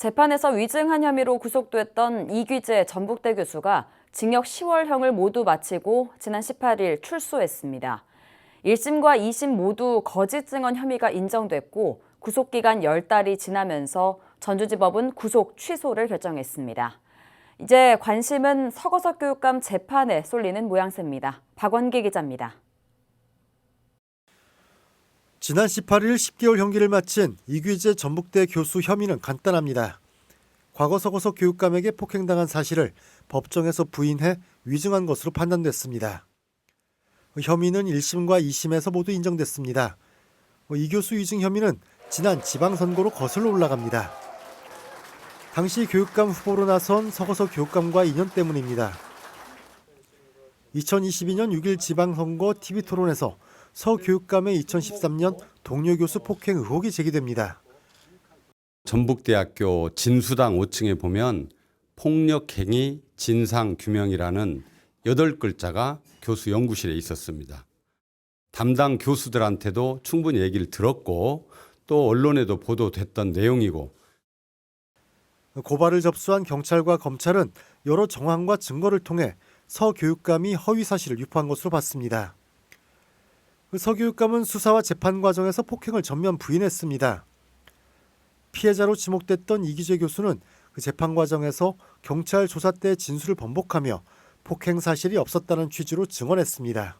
재판에서 위증한 혐의로 구속됐던 이귀재 전북대 교수가 징역 10월형을 모두 마치고 지난 18일 출소했습니다. 1심과 2심 모두 거짓 증언 혐의가 인정됐고 구속기간 10달이 지나면서 전주지법은 구속 취소를 결정했습니다. 이제 관심은 서거석 교육감 재판에 쏠리는 모양새입니다. 박원기 기자입니다. 지난 18일 10개월 형기를 마친 이규재 전북대 교수 혐의는 간단합니다. 과거 서거석 교육감에게 폭행당한 사실을 법정에서 부인해 위증한 것으로 판단됐습니다. 혐의는 1심과 2심에서 모두 인정됐습니다. 이 교수 위증 혐의는 지난 지방선거로 거슬러 올라갑니다. 당시 교육감 후보로 나선 서거석 교육감과 인연 때문입니다. 2022년 6일 지방선거 TV토론에서 서 교육감의 2013년 동료 교수 폭행 의혹이 제기됩니다. 전북대학교 진수당 5층에 보면 폭력행위 진상 규명이라는 여덟 글자가 교수 연구실에 있었습니다. 담당 교수들한테도 충분히 얘기를 들었고 또 언론에도 보도됐던 내용이고 고발을 접수한 경찰과 검찰은 여러 정황과 증거를 통해 서 교육감이 허위 사실을 유포한 것으로 봤습니다. 서 교육감은 수사와 재판 과정에서 폭행을 전면 부인했습니다. 피해자로 지목됐던 이기재 교수는 그 재판 과정에서 경찰 조사 때 진술을 번복하며 폭행 사실이 없었다는 취지로 증언했습니다.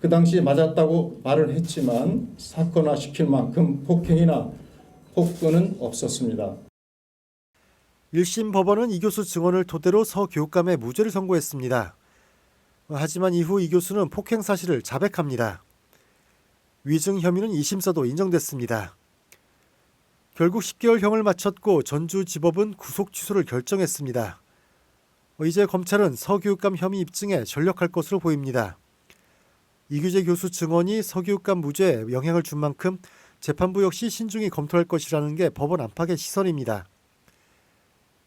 그 당시 맞았다고 말을 했지만 사건화 시킬 만큼 폭행이나 폭도는 없었습니다. 1심 법원은 이 교수 증언을 토대로 서 교육감의 무죄를 선고했습니다. 하지만 이후 이 교수는 폭행 사실을 자백합니다. 위증 혐의는 2심서도 인정됐습니다. 결국 10개월형을 마쳤고 전주지법은 구속 취소를 결정했습니다. 이제 검찰은 서 교육감 혐의 입증에 전력할 것으로 보입니다. 이규재 교수 증언이 서 교육감 무죄에 영향을 준 만큼 재판부 역시 신중히 검토할 것이라는 게 법원 안팎의 시선입니다.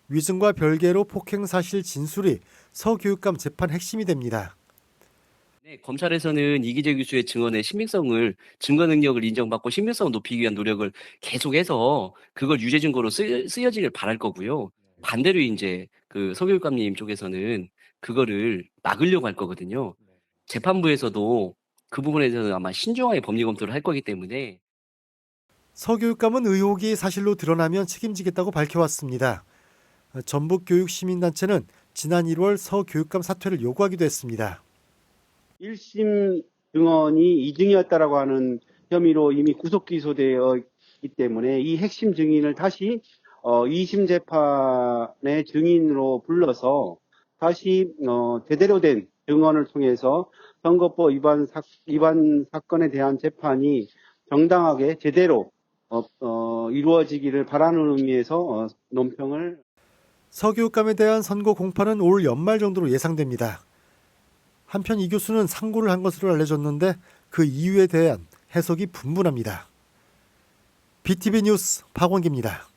위증과 별개로 폭행 사실 진술이 서 교육감 재판 핵심이 됩니다. 네, 검찰에서는 이기재 교수의 증언의 신빙성을 증거 능력을 인정받고 신빙성을 높이기 위한 노력을 계속해서 그걸 유죄 증거로 쓰, 쓰여지길 바랄 거고요. 반대로 이제 그 서교육감님 쪽에서는 그거를 막으려고 할 거거든요. 재판부에서도 그 부분에 대해서는 아마 신중하게 법리 검토를 할 거기 때문에 서 교육감은 의혹이 사실로 드러나면 책임지겠다고 밝혀왔습니다. 전북교육시민단체는 지난 1월 서 교육감 사퇴를 요구하기도 했습니다. 1심 증언이 이증이었다라고 하는 혐의로 이미 구속 기소되어 있기 때문에 이 핵심 증인을 다시 어, 2심 재판의 증인으로 불러서 다시 어, 제대로 된 증언을 통해서 선거법 위반, 사, 위반 사건에 대한 재판이 정당하게 제대로 어, 어, 이루어지기를 바라는 의미에서 어, 논평을 서 교육감에 대한 선고 공판은 올 연말 정도로 예상됩니다. 한편 이 교수는 상고를 한 것으로 알려졌는데 그 이유에 대한 해석이 분분합니다. BTV 뉴스 박원기입니다.